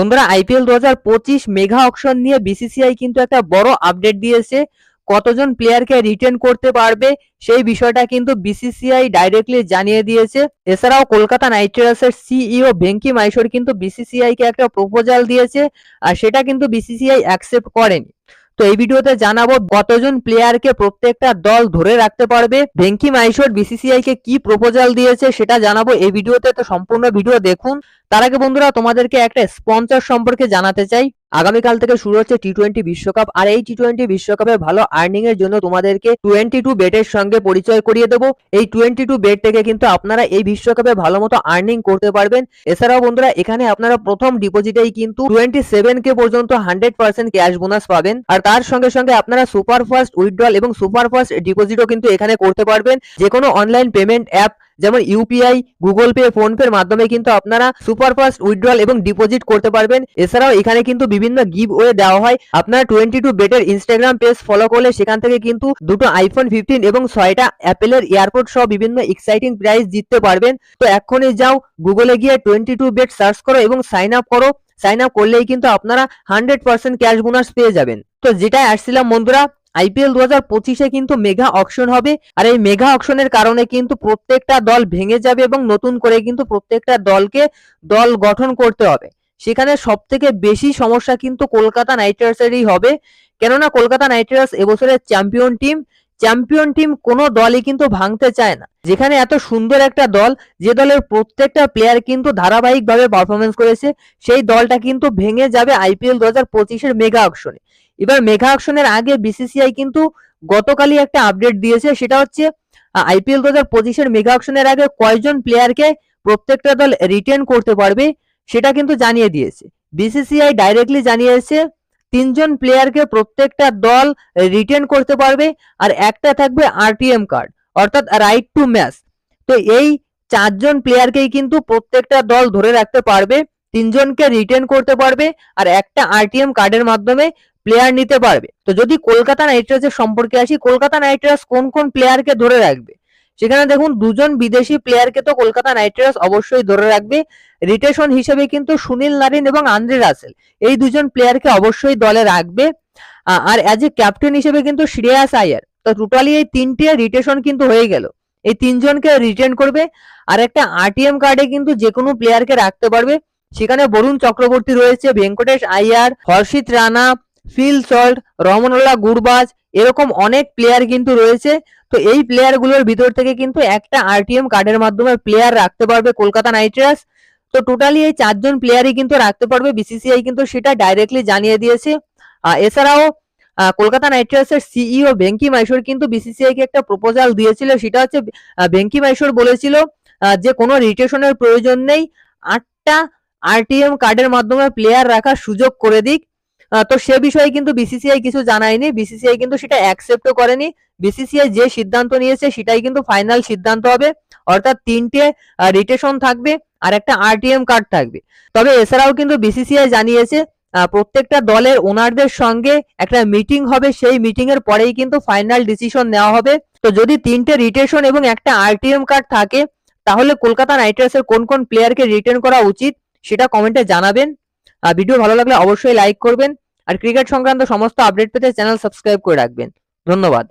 বন্ধুরা আইপিএল দু হাজার পঁচিশ মেগা অকশন নিয়ে বিসিসিআই কিন্তু একটা বড় আপডেট দিয়েছে। কতজন প্লেয়ারকে রিটেন করতে পারবে, সেই বিষয়টা কিন্তু বিসিসিআই ডাইরেক্টলি জানিয়ে দিয়েছে। এছাড়াও কলকাতা নাইট রাইডার্সের সিইও ভেঙ্কি মাইশোর কিন্তু বিসিসিআই কে একটা প্রপোজাল দিয়েছে, আর সেটা কিন্তু বিসিসিআই অ্যাকসেপ্ট করেনি। তো এই ভিডিওতে জানাব কতজন প্লেয়ারকে প্রত্যেকটা দল ধরে রাখতে পারবে ভেঙ্কি মাইশোর বিসিসিআই কে কি প্রপোজাল দিয়েছে সেটা জানাব এই ভিডিওতে। তো সম্পূর্ণ ভিডিও দেখুন। তার আগে বন্ধুরা, তোমাদেরকে একটা স্পন্সর সম্পর্কে জানাতে চাই। আগামীকাল থেকে শুরু হচ্ছে টি টোয়েন্টি বিশ্বকাপ, আর এই টি টোয়েন্টি বিশ্বকাপে ভালো আর্নিং এর জন্য তোমাদেরকে টোয়েন্টি টু বেটের সঙ্গে পরিচয় করিয়ে দেবো। এই টোয়েন্টি টু বেট থেকে কিন্তু আপনারা এই বিশ্বকাপে ভালো মতো আর্নিং করতে পারবেন। এছাড়াও বন্ধুরা, এখানে আপনারা প্রথম ডিপোজিটেই কিন্তু টোয়েন্টি সেভেন কে পর্যন্ত হান্ড্রেড পার্সেন্ট ক্যাশ বোনাস পাবেন। আর তার সঙ্গে সঙ্গে আপনারা সুপার ফাস্ট উইথড্রল এবং সুপার ফাস্ট ডিপোজিটও কিন্তু এখানে করতে পারবেন। যে কোনো অনলাইন পেমেন্ট অ্যাপ যেমন ইউপিআই গুগল পে ফোন পের মাধ্যমে কিন্তু আপনারা সুপার ফাস্ট উইথড্রল এবং ডিপোজিট করতে পারবেন। এছাড়াও এখানে কিন্তু বিভিন্ন গিভ ওয়ে দেওয়া হয়। আপনারা টোয়েন্টি টু বেটের ইনস্টাগ্রাম পেজ ফলো করলে সেখান থেকে কিন্তু দুটো আইফোন ফিফটিন এবং ছয়টা অ্যাপেলের এয়ারপোর্ট সহ বিভিন্ন এক্সাইটিং প্রাইজ জিততে পারবেন। তো এক্ষুনি যাও গুগলে গিয়ে টোয়েন্টি টু বেট সার্চ করো এবং সাইন আপ করো। সাইন আপ করলেই কিন্তু আপনারা হান্ড্রেড পার্সেন্ট ক্যাশ বোনাস পেয়ে যাবেন। তো যেটাই আসছিলাম বন্ধুরা আইপিএল দু হাজার পঁচিশে কিন্তু মেগা অকশন হবে আর এই মেগা অকশনের কারণে কিন্তু প্রত্যেকটা দল ভেঙে যাবে এবং নতুন করে কিন্তু প্রত্যেকটা দলকে দল গঠন করতে হবে। সেখানে সব থেকে বেশি সমস্যা কিন্তু কলকাতা নাইট রাইডার্সেরই হবে। কেননা কলকাতা নাইট রাইডার্স এবছরের চ্যাম্পিয়ন টিম চ্যাম্পিয়ন টিম কোনো দলই কিন্তু ভাঙতে চায় না। যেখানে এত সুন্দর একটা দল, যে দলের প্রত্যেকটা প্লেয়ার কিন্তু ধারাবাহিকভাবে পারফরমেন্স করেছে, সেই দলটা কিন্তু ভেঙে যাবে আইপিএল দু হাজার পঁচিশের মেগা অকশনে। এবার মেগা অকশনের আগে বিসিসিআই কিন্তু গতকালই একটা আপডেট দিয়েছে, সেটা হচ্ছে আইপিএল দু হাজার পঁচিশের মেগা অকশনের আগে কয়জন প্লেয়ারকে প্রত্যেকটা দল রিটেন করতে পারবে, সেটা কিন্তু জানিয়ে দিয়েছে। বিসিসিআই ডাইরেক্টলি জানিয়েছে, তিনজন প্লেয়ারকে প্রত্যেকটা দল রিটেন করতে পারবে, আর একটা থাকবে আরটিএম কার্ড অর্থাৎ রাইট টু ম্যাচ তো এই চারজন প্লেয়ারকেই কিন্তু প্রত্যেকটা দল ধরে রাখতে পারবে তিনজনকে রিটেন করতে পারবে আর একটা আরটিএম কার্ডের মাধ্যমে প্লেয়ার নিতে পারবে। তো যদি কলকাতা নাইট রাইডার্সের সম্পর্কে আসি, কলকাতা নাইট রাইডার্স কোন কোন প্লেয়ারকে ধরে রাখবে? সেখানে দেখুন, দুজন বিদেশি প্লেয়ারকে তো কলকাতা নাইট রাইডার্স অবশ্যই ধরে রাখবে। রিটেশন হিসেবে কিন্তু সুনীল নারিন এবং আন্দ্রে রাসেল এই দুজন প্লেয়ারকে অবশ্যই দলে রাখবে। আর অ্যাজ এ ক্যাপ্টেন হিসেবে কিন্তু শ্রেয়াস আয়ার। তো টোটালি এই তিনটে রিটেশন কিন্তু হয়ে গেল। এই তিনজনকে রিটেন করবে। আর একটা আরটিএম কার্ডে কিন্তু যে কোনো প্লেয়ারকে রাখতে পারবে। সেখানে বরুণ চক্রবর্তী রয়েছে, ভেঙ্কটেশ আইয়ার, হর্ষিত রানা, ফিল সল্ট রমনলা গুরবাজ, এরকম অনেক প্লেয়ার কিন্তু রয়েছে। তো এই প্লেয়ারগুলোর ভিতর থেকে কিন্তু একটা আরটিএম কার্ডের মাধ্যমে প্লেয়ার রাখতে পারবে কলকাতা নাইট রাইডার্স। তো টোটালি এই চারজন প্লেয়ারই কিন্তু রাখতে পারবে বিসিসিআই কিন্তু সেটা ডাইরেক্টলি জানিয়ে দিয়েছে। এছাড়াও কলকাতা নাইট রাইডার্সের সিইও ভেঙ্কি মাইশোর কিন্তু বিসিসিআই কে একটা প্রপোজাল দিয়েছিল, সেটা হচ্ছে ভেঙ্কি মাইশোর বলেছিল যে কোনো রিটেশনের প্রয়োজন নেই, আটটা আরটিএম কার্ডের মাধ্যমে প্লেয়ার রাখার সুযোগ করে দিক। তো সে বিষয়ে কিন্তু বিসিসিআই কিছু জানায়নি। বিসিসিআই কিন্তু সেটা অ্যাকসেপ্টও করেনি। বিসিসিআই যে সিদ্ধান্ত নিয়েছে, সেটাই কিন্তু ফাইনাল সিদ্ধান্ত হবে। অর্থাৎ তিনটে রিটেশন থাকবে আর একটা আরটিএম কার্ড থাকবে। তবে এছাড়াও কিন্তু বিসিসিআই জানিয়েছে প্রত্যেকটা দলের ওনারদের সঙ্গে একটা মিটিং হবে। সেই মিটিং এর পরেই কিন্তু ফাইনাল ডিসিশন নেওয়া হবে। তো যদি তিনটে রিটেশন এবং একটা আরটিএম কার্ড থাকে, তাহলে কলকাতা নাইট রাইডার্সের কোন কোন প্লেয়ারকে রিটেন করা উচিত? সেটা কমেন্টে জানাবেন। ভিডিও ভালো লাগলে অবশ্যই লাইক করবেন। আর ক্রিকেট সংক্রান্ত সমস্ত আপডেট পেতে চ্যানেল সাবস্ক্রাইব করে রাখবেন। ধন্যবাদ।